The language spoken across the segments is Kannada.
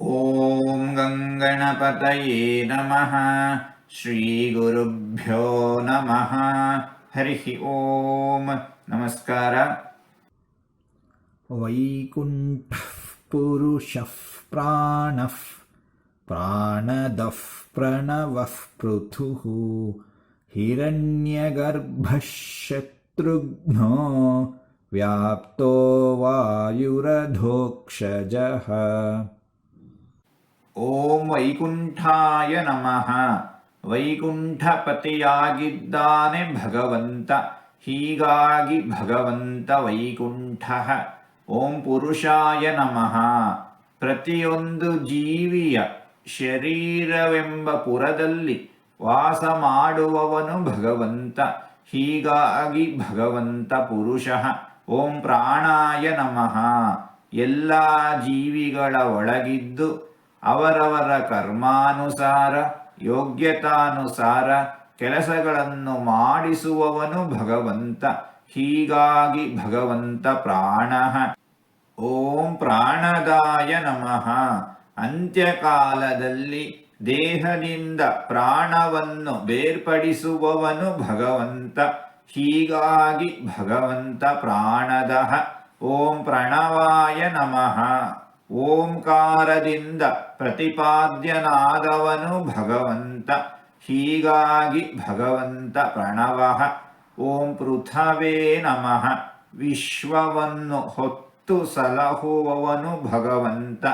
ॐ गङ्गणपतये नमः। श्रीगुरुभ्यो नमः। हरिः ॐ नमस्कार। वैकुण्ठः पुरुषः प्राणः प्राणदः प्रणवः पृथुः हिरण्यगर्भः शत्रुघ्नो व्याप्तो वायुरधोक्षजः ಓಂ ವೈಕುಂಠಾಯ ನಮಃ. ವೈಕುಂಠಪತಿಯಾಗಿದ್ದಾನೆ ಭಗವಂತ. ಹೀಗಾಗಿ ಭಗವಂತ ವೈಕುಂಠ. ಓಂ ಪುರುಷಾಯ ನಮಃ. ಪ್ರತಿಯೊಂದು ಜೀವಿಯ ಶರೀರವೆಂಬ ಪುರದಲ್ಲಿ ವಾಸ ಮಾಡುವವನು ಭಗವಂತ. ಹೀಗಾಗಿ ಭಗವಂತ ಪುರುಷ. ಓಂ ಪ್ರಾಣಾಯ ನಮಃ. ಎಲ್ಲ ಜೀವಿಗಳ ಒಳಗಿದ್ದು ಅವರವರ ಕರ್ಮಾನುಸಾರ, ಯೋಗ್ಯತಾನುಸಾರ ಕೆಲಸಗಳನ್ನು ಮಾಡಿಸುವವನು ಭಗವಂತ. ಹೀಗಾಗಿ ಭಗವಂತ ಪ್ರಾಣ. ಓಂ ಪ್ರಾಣದಾಯ ನಮಃ. ಅಂತ್ಯಕಾಲದಲ್ಲಿ ದೇಹದಿಂದ ಪ್ರಾಣವನ್ನು ಬೇರ್ಪಡಿಸುವವನು ಭಗವಂತ. ಹೀಗಾಗಿ ಭಗವಂತ ಪ್ರಾಣದಃ. ಓಂ ಪ್ರಣವಾಯ ನಮಃ. ಓಂಕಾರದಿಂದ ಪ್ರತಿಪಾದ್ಯನಾದವನು ಭಗವಂತ. ಹೀಗಾಗಿ ಭಗವಂತ ಪ್ರಣವ. ಓಂ ಪೃಥವೇ ನಮಃ. ವಿಶ್ವವನ್ನು ಹೊತ್ತು ಸಲಹುವವನು ಭಗವಂತ.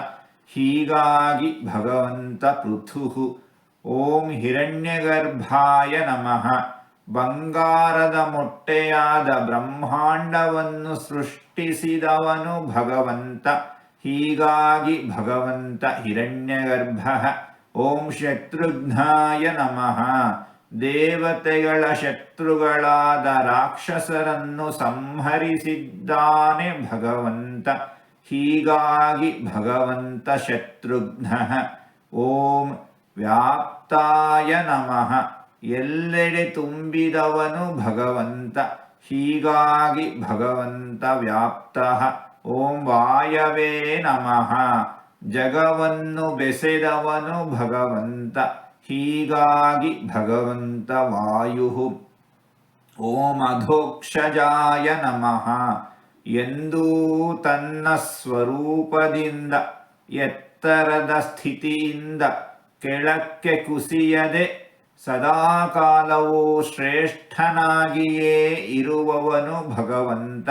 ಹೀಗಾಗಿ ಭಗವಂತ ಪೃಥು ಓಂ ಹಿರಣ್ಯಗರ್ಭಾಯ ನಮಃ. ಬಂಗಾರದ ಮೊಟ್ಟೆಯಾದ ಬ್ರಹ್ಮಾಂಡವನ್ನು ಸೃಷ್ಟಿಸಿದವನು ಭಗವಂತ. ಹೀಗಾಗಿ ಭಗವಂತ ಹಿರಣ್ಯಗರ್ಭ ಓಂ ಶತ್ರುಘ್ನಾಯ ನಮಃ. ದೇವತೆಗಳ ಶತ್ರುಗಳಾದ ರಾಕ್ಷಸರನ್ನು ಸಂಹರಿಸಿದ್ದಾನೆ ಭಗವಂತ. ಹೀಗಾಗಿ ಭಗವಂತ ಶತ್ರುಘ್ನ ಓಂ ವ್ಯಾಪ್ತಾಯ ನಮಃ. ಎಲ್ಲೆಡೆ ತುಂಬಿದವನು ಭಗವಂತ. ಹೀಗಾಗಿ ಭಗವಂತ ವ್ಯಾಪ್ತ ಓಂ ವಾಯವೇ ನಮಃ. ಜಗವನ್ನು ಬೆಸೆದವನು ಭಗವಂತ, ಹೀಗಾಗಿ ಭಗವಂತ ವಾಯು. ಓಂ ಅಧೋಕ್ಷಜಾಯ ನಮಃ. ಎಂದೂ ತನ್ನ ಸ್ವರೂಪದಿಂದ, ಎತ್ತರದ ಸ್ಥಿತಿಯಿಂದ, ಕೆಳಕ್ಕೆ ಕುಸಿಯದೆ, ಸದಾಕಾಲವೂ ಶ್ರೇಷ್ಠನಾಗಿಯೇ ಇರುವವನು ಭಗವಂತ.